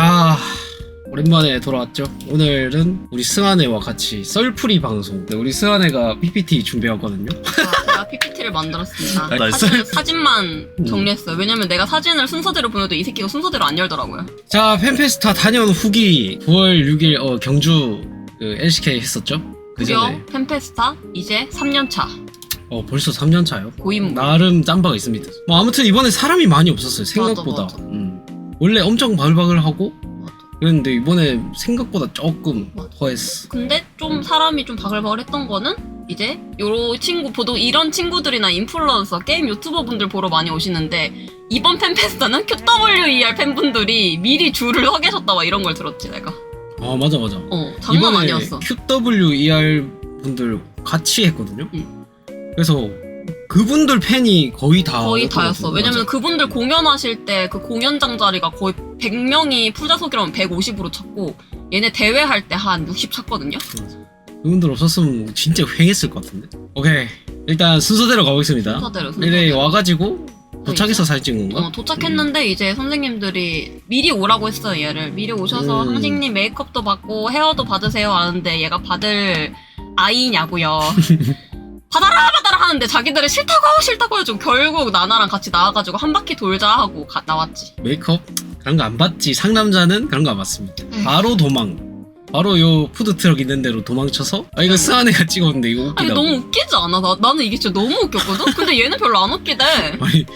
자 오랜만에 돌아왔죠 오늘은 우리 승한애와 같이 썰풀이 방송 네, 우리 승한애가 PPT 준비했거든요 제가 PPT를 만들었습니다. 아, 나 사진, 썰- 사진만 음. 정리했어요. 왜냐면 내가 사진을 순서대로 보내도 이 새끼가 순서대로 안 열더라고요. 자 팬페스타 다녀온 후기 9월 6일 어, 경주 그 LCK 했었죠 그 무려 전에 템페스타 이제 3년차 어 벌써 3년 차요 고인물. 나름 짬바가 있습니다 뭐 아무튼 이번에 사람이 많이 없었어요 생각보다 맞아, 맞아. 음. 원래 엄청 바글바글하고. 그랬는데 이번에 생각보다 조금 맞아. 허했어 근데 좀 사람이 좀 바글바글했던 거는 이제 요런 친구 보통 이런 친구들이나 인플루언서 게임 유튜버 분들 보러 많이 오시는데 이번 팬페스타는 QWER 팬분들이 미리 줄을 서 계셨다 막 이런 걸 들었지 내가. 아 맞아 맞아 어 장난 이번에 아니었어. QWER 분들 같이 했거든요. 응. 그래서 그분들 팬이 거의 다 거의 다였어. 왜냐면. 그분들 공연하실 때 그 공연장 자리가 거의 100명이 풀자석이라면 150으로 찼고 얘네 대회 할 때 한 60 찼거든요. 그분들 없었으면 진짜 횡했을 것 같은데. 오케이 일단 순서대로 가보겠습니다. 순서대로 순서대로. 와가지고 도착해서 사진 찍은 건가? 어, 도착했는데 이제 선생님들이 미리 오라고 했어요 얘를 미리 오셔서 음. 항식님 메이크업도 받고 헤어도 받으세요 하는데 얘가 받을 아이냐고요 받아라 받아라 하는데 자기들이 싫다고 싫다고 해가지고 결국 나나랑 같이 나와가지고 한 바퀴 돌자 하고 가- 나왔지 메이크업 그런 거안 봤지. 상남자는 그런 거안 봤습니다. 에휴. 바로 도망. 바로 요 푸드 트럭 있는 데로 도망쳐서 아 이거 스아네가 찍었는데 이거 아니 웃기다. 너무 웃기지 않아? 나, 나는 이게 진짜 너무 웃겼거든? 근데 얘는 별로 안 웃기대 아니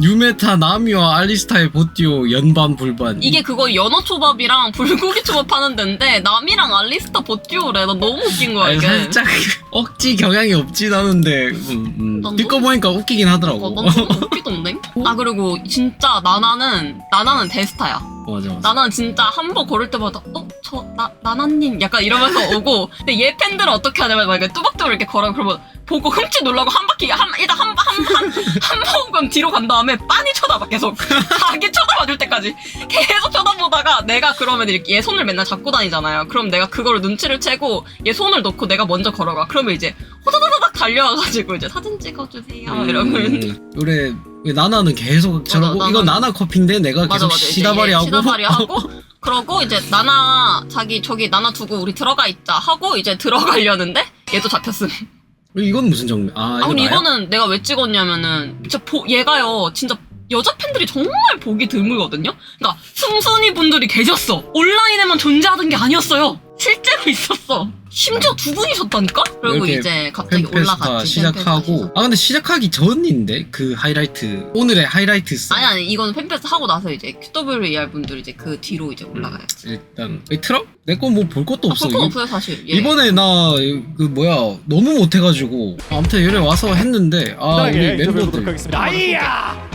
유메타 나미와 알리스타의 보띠오 연반 불반 이게 그거 연어 초밥이랑 불고기 초밥 하는 데인데 남이랑 알리스타 보띠오래 나 너무 웃긴 거야 아니, 이게 살짝 억지 경향이 없진 않은데 음, 음. 난 듣고 너무- 보니까 웃기긴 어, 하더라고 난 너무 웃기던데? 아 그리고 진짜 나나는 나나는 대스타야. 맞아 맞아. 나나는 진짜 한번 걸을 때마다 어? 저나 나나님? 약간 이러면서 오고. 근데 얘 팬들은 어떻게 하냐면 막 이렇게 뚜벅뚜벅 이렇게 걸어 그러면 보고 흠칫 놀라고 한 바퀴 한 일단 한한한한 번은 뒤로 간 다음에 빤히 쳐다봐 계속. 자기 쳐다봐 줄 때까지. 계속 쳐다보다가 내가 그러면 이렇게 얘 손을 맨날 잡고 다니잖아요. 그럼 내가 그거를 눈치를 채고 얘 손을 놓고 내가 먼저 걸어가. 그러면 이제 호다다다닥 달려와가지고 이제 사진 찍어주세요. 이러면 음, 그래 나나는 계속 저러고 나나는- 이거 나나 커피인데 내가 맞아 계속 맞아 이제 시다바리 얘 하고 시다바리 하고 그러고 이제 나나 자기 저기 나나 두고 우리 들어가 있자 하고 이제 들어가려는데 얘도 잡혔음. 이건 무슨 정면 아 아 이거 근데 나야? 이거는 내가 왜 찍었냐면은 진짜 보, 얘가요 진짜 여자 팬들이 정말 보기 드물거든요. 그러니까 승순이 분들이 계셨어. 온라인에만 존재하던 게 아니었어요. 실제로 있었어. 심지어 두 분이셨다니까? 그리고 이렇게 이제 갑자기 팬페스타 올라갔지. 시작하고 팬페스타 아 근데 시작하기 전인데 그 하이라이트 오늘의 하이라이트 써 아니 아니 이거는 팬페스트 하고 나서 이제 QWER 분들이 이제 그 뒤로 이제 올라가야지. 일단 이 트럭 내 거 뭐 볼 것도 없어 아, 볼건 이- 없어요 사실. 예. 이번에 나 그 뭐야 너무 못해가지고 아무튼 여기 와서 했는데 아 우리 보도록 멤버들 하겠습니다. 아이야!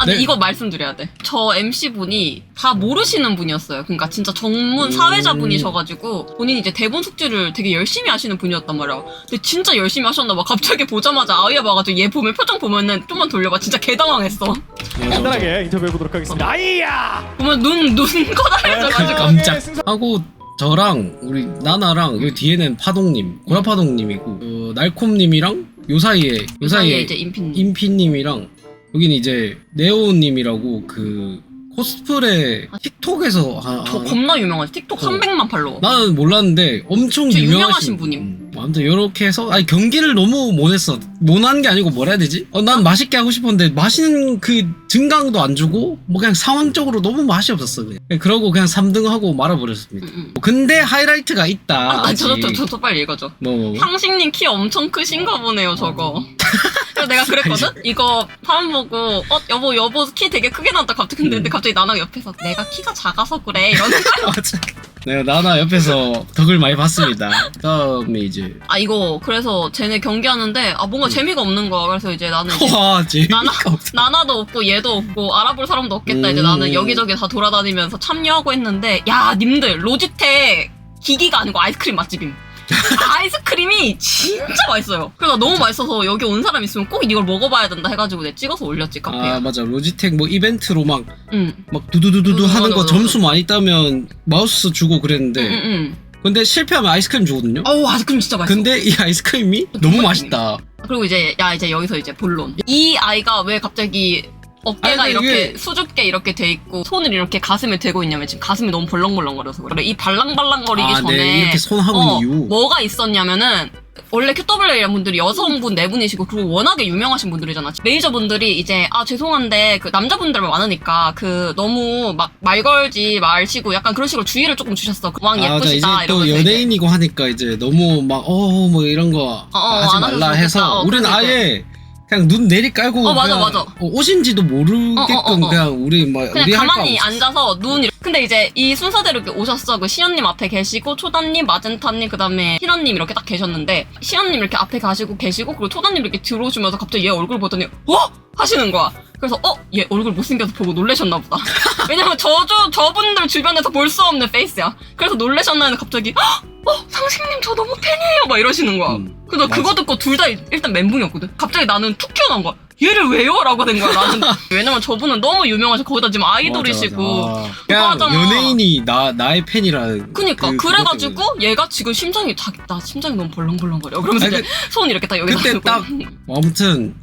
아, 근데 네. 이거 말씀드려야 돼. 저 MC분이 다 모르시는 분이었어요. 그러니까 진짜 전문 음. 사회자분이셔가지고 본인이 이제 대본 숙지를 되게 열심히 하시는 분이었단 말이야. 근데 진짜 열심히 하셨나 봐. 갑자기 보자마자 아이야 봐가지고 얘 보면 표정 보면은 좀만 돌려봐. 진짜 개 당황했어. 맞아, 맞아. 간단하게 인터뷰해 보도록 하겠습니다. 아이야! 보면 눈, 눈 커다래져가지고. 깜짝 하고 저랑 우리 나나랑 여기 뒤에는 파동님 고라파동님이고 어, 날콤님이랑 요 사이에 요그 사이에 이제 인핀. 인피님이랑 여기는 이제 네오님이라고 그 코스프레 틱톡에서 하, 저 하- 겁나 유명하지. 틱톡 어. 300만 팔로워. 나는 몰랐는데 엄청 진짜 유명하신, 유명하신 분임. 음, 아무튼 이렇게 해서 아니 경기를 너무 못했어 못한 게 아니고 뭐라 해야 되지? 어, 난 맛있게 하고 싶었는데 맛있는 그 증강도 안 주고 뭐 그냥 상황적으로 너무 맛이 없었어 그냥 그러고 그냥 3등 하고 말아버렸습니다 응, 응. 뭐 근데 하이라이트가 있다 아, 아직. 저, 저, 저, 저, 저 빨리 읽어줘. 뭐, 뭐, 뭐. 상식님 키 엄청 크신가 보네요, 저거. 그래서 내가 그랬거든? 이거 사람 보고, 어, 여보, 여보 키 되게 크게 나왔다. 갑자기 근데, 음. 갑자기 나나가 옆에서 내가 키가 작아서 그래. 이러는 거야. 맞아. 내가 나나 옆에서 덕을 많이 봤습니다 다음에 이제 아, 이거, 그래서 쟤네 경기하는데, 아, 뭔가 재미가 없는 거야. 그래서 이제 나는 이제 와 재미가 나나, 없어 나나도 없고 얘도 없고 알아볼 사람도 없겠다. 이제 음. 나는 여기저기 다 돌아다니면서 참여하고 했는데, 야, 님들, 로지텍 기기가 아니고 아이스크림 맛집임. 아이스크림이 진짜 맛있어요. 그래서 너무 맛있어서 여기 온 사람 있으면 꼭 이걸 먹어봐야 된다 해가지고 내가 찍어서 올렸지 카페에. 아 맞아 로지텍 뭐 이벤트로 막 응. 막 두두두두두 음, 하는 맞아, 거 맞아, 점수 많이 따면 마우스 주고 그랬는데 응, 응, 근데 실패하면 아이스크림 주거든요. 응. 어우 아이스크림 진짜 맛있어. 근데 이 아이스크림이 너무 맛있다. 그리고 이제 야 이제 여기서 이제 본론. 이 아이가 왜 갑자기 어깨가 아니, 근데 이렇게 이게- 수줍게 이렇게 돼 있고 손을 이렇게 가슴에 대고 있냐면 지금 가슴이 너무 벌렁벌렁거려서 그래. 이 발랑발랑거리기 아, 전에 네, 이렇게 손 하고 어, 이유. 뭐가 있었냐면은 원래 QW이란 분들이 여성분 네 분이시고 그리고 워낙에 유명하신 분들이잖아. 메이저분들이 이제 아 죄송한데 그 남자분들만 많으니까 그 너무 막 말 걸지 마시고 약간 그런 식으로 주의를 조금 주셨어. 그왕 아, 자, 이제 예쁘시다 또 이러면서 이제. 연예인이고 하니까 이제 너무 막, 어, 뭐 이런 거 어, 어, 하지 안 말라 하셨으면 해서 좋겠다. 어, 우리는 그러니까. 아예 그냥 눈 내리 깔고 어, 맞아, 그냥 맞아. 어, 옷인지도 모르게끔 어, 어, 어, 어. 그냥 우리 뭐 그냥 우리 할거 가만히 앉아서 눈 이렇게. 근데 이제 이 순서대로 이렇게 오셨어. 그 시연님 앞에 계시고 초단님, 마젠타님, 그다음에 희런님 이렇게 딱 계셨는데 시연님 이렇게 앞에 가시고 계시고 그리고 초단님 이렇게 들어오시면서 갑자기 얘 얼굴 보더니 어 하시는 거야. 그래서 어 얘 얼굴 못생겨서 보고 놀라셨나 보다. 왜냐면 저저 저분들 주변에서 볼 수 없는 페이스야. 그래서 놀라셨나 했는데 갑자기 어 상식님 저 너무 팬이에요 막 이러시는 거야. 음, 그래서 맞아. 그거 듣고 둘 다 일단 멘붕이었거든. 갑자기 나는 툭 튀어나온 거야. 얘를 왜요? 라고 된 거야. 나는 왜냐면 저분은 너무 유명하셔. 거기다 지금 아이돌이시고. 맞아, 맞아. 그냥. 연예인이 나 나의 팬이라는 그니까 그- 그, 래가지고 얘가 지금 심장이 다, 나 심장이 너무 벌렁벌렁거려. 그러면서 아니, 이제 손 이렇게 딱 여기다 그때. 딱 아무튼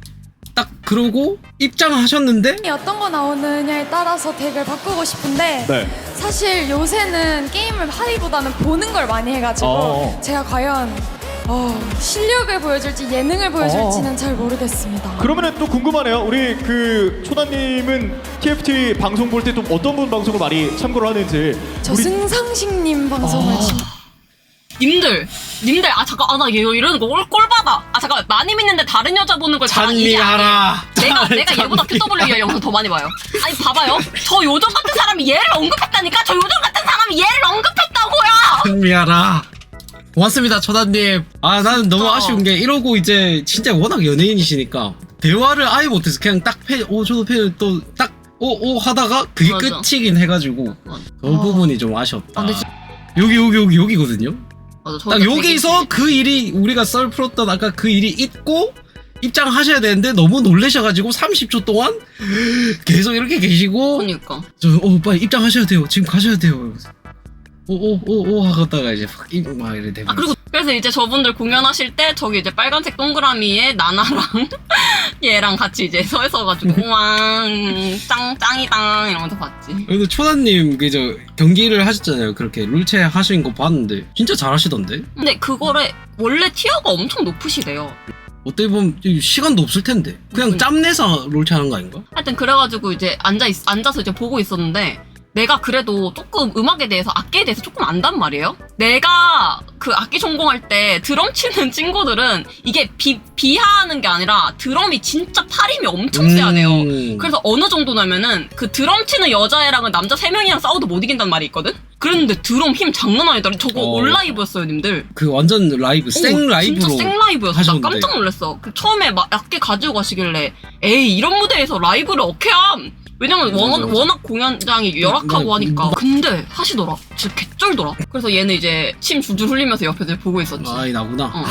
딱 그러고 입장하셨는데 어떤 거 나오느냐에 따라서 덱을 바꾸고 싶은데 네. 사실 요새는 게임을 하기보다는 보는 걸 많이 해가지고 어. 제가 과연 어, 실력을 보여줄지 예능을 보여줄지는 잘 모르겠습니다. 그러면은 또 궁금하네요. 우리 그 초다님은 TFT 방송 볼 때 또 어떤 분 방송을 많이 참고를 하는지. 저 우리 승상식님 방송을 아. 진짜 님들, 님들, 아, 잠깐, 아, 나 얘 이러는 거 꼴, 꼴받아. 아, 잠깐, 많이 믿는데 다른 여자 보는 걸 잘한 이게 아니에요. 잔리하라 내가, 내가 얘보다 QWR 영상 더 많이 봐요. 아니, 봐봐요. 저 요정 같은 사람이 얘를 언급했다니까? 저 요정 같은 사람이 얘를 언급했다고요! 승리하라 고맙습니다 초단님 아 나는 너무 진짜. 아쉬운 게 이러고 이제 진짜 워낙 연예인이시니까 대화를 아예 못해서 그냥 딱 팬, 오 저도 팬을 또딱 오 오 하다가 그게 맞아. 끝이긴 해가지고. 그 부분이 좀 아쉬웠다 아, 근데 진- 여기 여기 여기 여기거든요 맞아, 딱 여기서 그 일이 우리가 썰 풀었던 아까 그 일이 있고 입장하셔야 되는데 너무 놀라셔가지고 30초 동안 계속 이렇게 계시고 그러니까. 저, 어, 빨리 입장하셔야 돼요. 지금 가셔야 돼요. 이러면서. 오, 오, 오, 오 하다가 이제 막, 입, 막 이래 되고. 아 그리고 그래서 이제 저분들 공연하실 때 저기 이제 빨간색 동그라미에 나나랑 얘랑 같이 이제 서 있어가지고 우왕 짱 짱이당 이러면서 봤지. 그래도 초나님, 그, 저, 경기를 하셨잖아요. 그렇게 룰체 하신 거 봤는데. 진짜 잘하시던데? 근데 그거를 원래 티어가 엄청 높으시대요. 어떻게 보면 이 시간도 없을 텐데. 그냥 음. 짬내서 롤체 하는 거 아닌가? 하여튼 그래가지고 이제 앉아 있, 앉아서 이제 보고 있었는데 내가 그래도 조금 음악에 대해서 악기에 대해서 조금 안단 말이에요. 내가 그 악기 전공할 때 드럼 치는 친구들은 이게 비, 비하하는 게 아니라 드럼이 진짜 팔힘이 엄청 세야 돼요. 음. 그래서 어느 정도냐면은 그 드럼 치는 여자애랑은 남자 세 명이랑 싸워도 못 이긴단 말이 있거든? 그랬는데 드럼 힘 장난 아니더라. 저거 어. 온라이브였어요, 님들. 그 완전 라이브, 생 오, 라이브로. 진짜 생 라이브였어. 나 하셨는데. 깜짝 놀랐어. 그 처음에 막 약게 가지고 가시길래 에이 이런 무대에서 라이브를 어떻게 함? 왜냐면 맞아, 워낙, 공연장이 열악하고 나- 하니까 나- 근데 하시더라 진짜 개쩔더라 그래서 얘는 이제 침 줄줄 흘리면서 옆에서 보고 있었지 아이, 나구나. 어.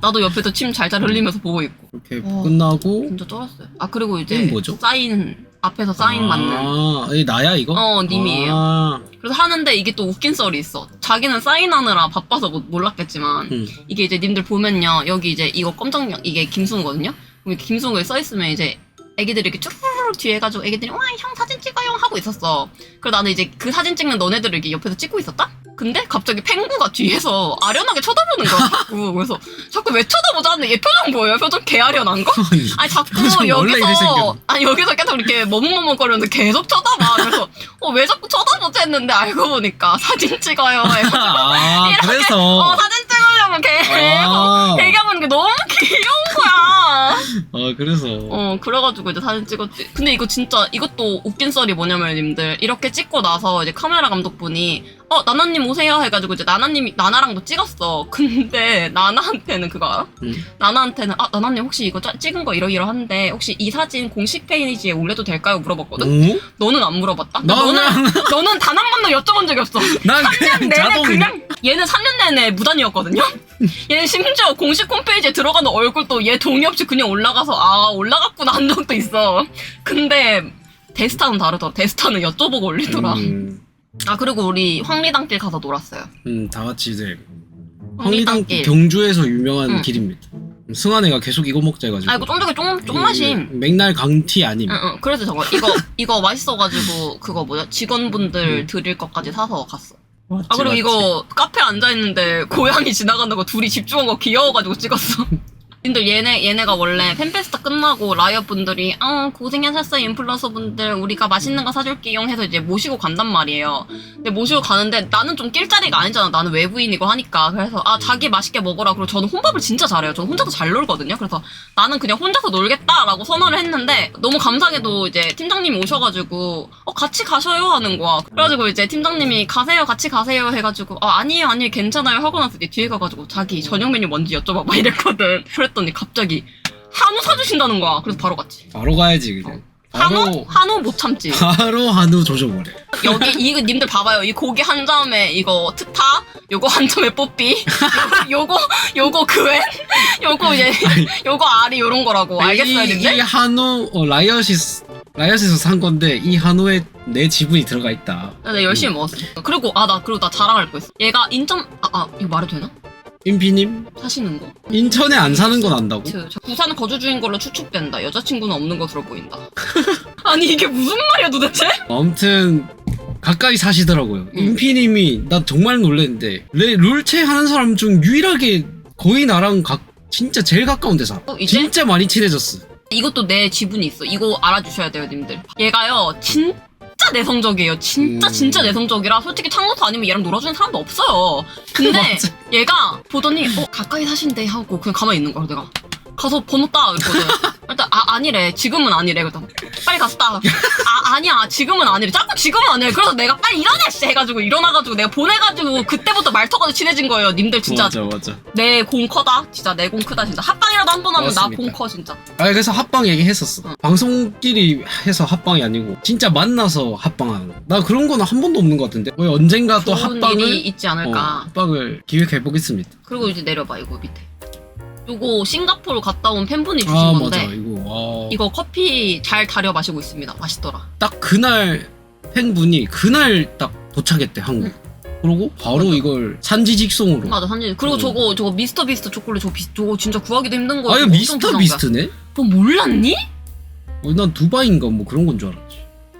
나도 옆에서 침 잘잘 흘리면서 보고 있고 이렇게 어. 끝나고. 진짜 쩔었어요 아 그리고 이제 이건 뭐죠? 사인 앞에서 사인 맞는 아, 이 나야, 이거? 어, 님이에요. 아, 그래서 하는데 이게 또 웃긴 썰이 있어 자기는 사인하느라 바빠서 못- 몰랐겠지만 음. 이게 이제 님들 보면요 여기 이제 이거 검정령 이게 김승우거든요 그럼 이렇게 김승우에 써있으면 이제 애기들이 이렇게 쭈르르 뒤에 해가지고 애기들이 와 형 사진 찍어요. 하고 있었어. 그래서 나는 이제 그 사진 찍는 너네들을 이렇게 옆에서 찍고 있었다? 근데 갑자기 펭구가 뒤에서 아련하게 쳐다보는 거야 자꾸. 그래서 자꾸 왜 쳐다보자는데 얘 표정 보여요? 표정 개아련한 거? 아니. 아니 자꾸 여기서. 아니 여기서 계속 이렇게 머뭇머뭇거리면서 계속 쳐다봐. 그래서 어 왜 자꾸 쳐다보지? 했는데 알고 보니까 사진 찍어요. 아, 이렇게, 그래서. 어 사진 찍으려면 계속 아, 얘기하는 게 너무 귀여운 거야. 어, 그래서. 어, 그래가지고 이제 사진 찍었지. 근데 이거 진짜, 이것도 웃긴 썰이 뭐냐면, 님들. 이렇게 찍고 나서 이제 카메라 감독분이, 어, 나나님 오세요. 해가지고 이제 나나님이, 나나랑도 찍었어. 근데 나나한테는 그거 알아? 음. 나나한테는, 아, 나나님 혹시 이거 짜- 찍은 거 이러이러한데, 혹시 이 사진 공식 페이지에 올려도 될까요? 물어봤거든? 오? 너는 안 물어봤다? 나 너는, 너는 단 한 번도 여쭤본 적이 없어. 난 그냥 내내 자동. 그냥 얘는 3년 내내 무단이었거든요. 얘는 심지어 공식 홈페이지에 들어가는 얼굴도 얘 동의 없이 그냥 올라가서 아 올라갔구나 한 적도 있어. 근데 데스타는 다르더라. 데스타는 여쭤보고 올리더라. 음, 아 그리고 우리 황리단길 가서 놀았어요. 음, 다 같이 이제 황리단길. 경주에서 유명한 응. 길입니다. 승환이가 계속 이거 먹자 해가지고 아 이거 쫀득이 쫑, 쫑맛임 이- 맥날 강티 아님 응, 응. 그래서 저거 이거 이거 맛있어가지고 그거 뭐야 직원분들 드릴 것까지 사서 갔어. 아 그리고 이거 카페 앉아 있는데 고양이 거 둘이 집중한 거 귀여워가지고 찍었어. 근데 얘네 얘네가 원래 팬페스타 끝나고 라이어 분들이 아 고생하셨어요 인플루언서 분들 우리가 맛있는 거 사줄게요 해서 이제 모시고 간단 말이에요. 근데 모시고 가는데 나는 좀 낄 자리가 아니잖아. 나는 외부인이고 하니까 그래서 아 자기 맛있게 먹어라. 그리고 저는 혼밥을 진짜 잘해요. 저는 혼자서 잘 놀거든요. 그래서 나는 그냥 혼자서 놀겠다라고 선언을 했는데 너무 감사하게도 이제 팀장님이 오셔가지고 어 같이 가셔요 하는 거야. 그래가지고 이제 팀장님이 가세요 같이 가세요 해가지고 아 아니에요 아니에요 괜찮아요 하고 나서 이제 뒤에 가가지고 자기 저녁 메뉴 뭔지 여쭤봐봐 이랬거든. 더니 갑자기 한우 사주신다는 거야. 그래서 바로 갔지. 바로 가야지 그냥 한우 바로 한우 못 참지. 바로 한우 조져버려 여기 이거 님들 봐봐요. 이 고기 한 점에 이거 트타, 요거 한 점에 뽀삐, 요거 요거 그웬, 요거 이제 요거 알이 요런 거라고 알겠어요, 이, 이 님들? 한우 어, 라이엇이 라이엇에서 산 건데 이 한우에 내 지분이 들어가 있다 나 열심히 먹었어. 그리고 아 나 그리고 나 자랑할 거 있어. 얘가 인천 아, 아 이거 말해도 되나? 임피님 사시는 거. 인천에 안 사는 건 안다고? 저, 저 부산 거주 중인 걸로 추측된다. 여자친구는 없는 것으로 보인다. 아니 이게 무슨 말이야 도대체? 아무튼 가까이 사시더라고요. 음. 임피님이 나 정말 놀랐는데 레, 롤체 하는 사람 중 유일하게 거의 나랑 가, 진짜 제일 가까운 데 살아. 어, 이제? 진짜 많이 친해졌어. 이것도 내 지분이 있어. 이거 알아주셔야 돼요, 님들. 얘가요, 진짜 내성적이에요. 진짜, 음. 진짜 내성적이라 솔직히 창모터 아니면 얘랑 놀아주는 사람도 없어요. 근데 맞아. 얘가 보더니, 어, 가까이 사신대 하고 그냥 가만히 있는 거야, 내가. 가서 번호 따, 이랬거든. 일단, 아, 아니래. 지금은 아니래. 그랬더니, 빨리 가서 따. 아, 아니야. 지금은 아니래. 자꾸 지금은 아니래. 그래서 내가 빨리 일어나, 씨! 해가지고, 일어나가지고 내가 보내가지고, 그때부터 말 터가지고 친해진 거예요. 님들 진짜. 맞아 맞아. 내 공 커다. 진짜 내 공 크다, 진짜. 합방이라도 한 번 하면 나 맞습니다. 공 커, 진짜. 아 그래서 합방 얘기했었어. 어. 방송끼리 해서 합방이 아니고 진짜 만나서 합방하는 거. 나 그런 거는 한 번도 없는 것 같은데. 왜 언젠가 또 좋은 합방을 일이 있지 어, 않을까. 합방을 기획해 보겠습니다. 그리고 이제 내려봐 이거 밑에. 요거 싱가포르 갔다 온 팬분이 주신 아 건데 맞아 이거 와. 이거 커피 잘 달여 마시고 있습니다. 맛있더라. 딱 그날 팬분이 그날 딱 도착했대 한국. 그러고 바로 맞아. 이걸 산지 직송으로. 맞아 산지. 그리고 음. 저거 저거 미스터 비스트 초콜릿 저거 비, 저거 진짜 구하기도 힘든 거. 아 이거 미스터 비스트네? 너 몰랐니? 어, 난 두바이인가 뭐 그런 건 줄 알았지.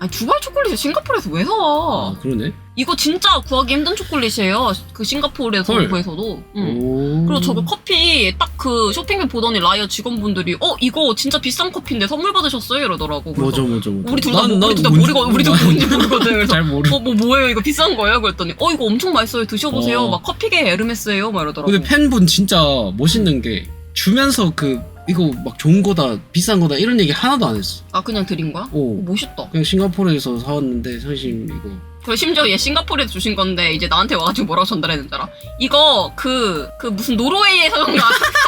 아니 두바이 초콜릿을 싱가포르에서 왜 사와? 아 그러네. 이거 진짜 구하기 힘든 초콜릿이에요. 그 싱가포르에서 헐. 구해서도. 응. 오. 그리고 저거 커피 딱 그 쇼핑몰 보더니 라이어 직원분들이 어 이거 진짜 비싼 커피인데 선물 받으셨어요 이러더라고. 그래서 맞아 맞아 맞아. 우리 둘 다 난- 뭐, 우리 난 둘다 뭔지- 모르고 우리도 난- 뭔지 모르거든. 그래서 잘 모르. 어, 뭐 뭐예요? 이거 비싼 거예요? 그랬더니 어 이거 엄청 맛있어요. 드셔보세요. 어. 막 커피계 에르메스예요. 막 이러더라고. 근데 팬분 진짜 멋있는 게 주면서 그 이거 막 좋은 거다 비싼 거다 이런 얘기 하나도 안 했어. 아 그냥 드린 거야? 오. 어, 멋있다. 그냥 싱가포르에서 사왔는데 사실 이거 그리고 심지어 얘 싱가포르에서 주신 건데 이제 나한테 와가지고 뭐라고 전달했는 줄 알아? 이거 그 그 무슨 노르웨이에서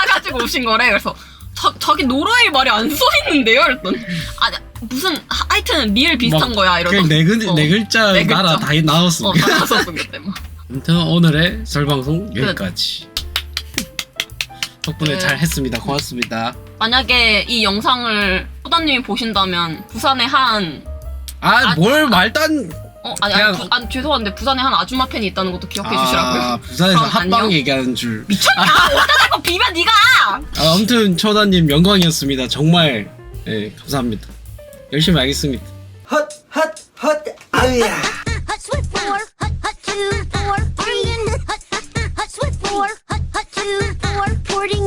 사가지고 오신 거래. 그래서 자, 자기 노르웨이 말이 안 써 있는데요? 그랬더니 아 무슨 하- 하여튼 리을 비슷한 막 거야 이러더니 그냥 네, 글, 어. 네 글자 네 글자. 나라 다 나왔어. 어, 다 나서 그때 막. 아무튼 오늘의 설방송 여기까지. 덕분에 네. 잘 했습니다. 고맙습니다. 만약에 이 영상을 호다님이 보신다면 부산의 한 아, 아, 뭘 말단 어, 아니, 아니, 부, 아니, 죄송한데 부산에 한 아줌마 팬이 있다는 것도 기억해 주시라고요. 아, 부산에서 그럼 합방 안녕. 얘기하는 줄. 미쳤냐? 어디다 대고 비벼 네가! 아, 아무튼 초다님 영광이었습니다. 정말 예, 감사합니다. 열심히 하겠습니다. 헛, 헛, 헛, 아우야. hut sweat four, hut hut two, four, three, and hut hut hut sweat four, hut hut two,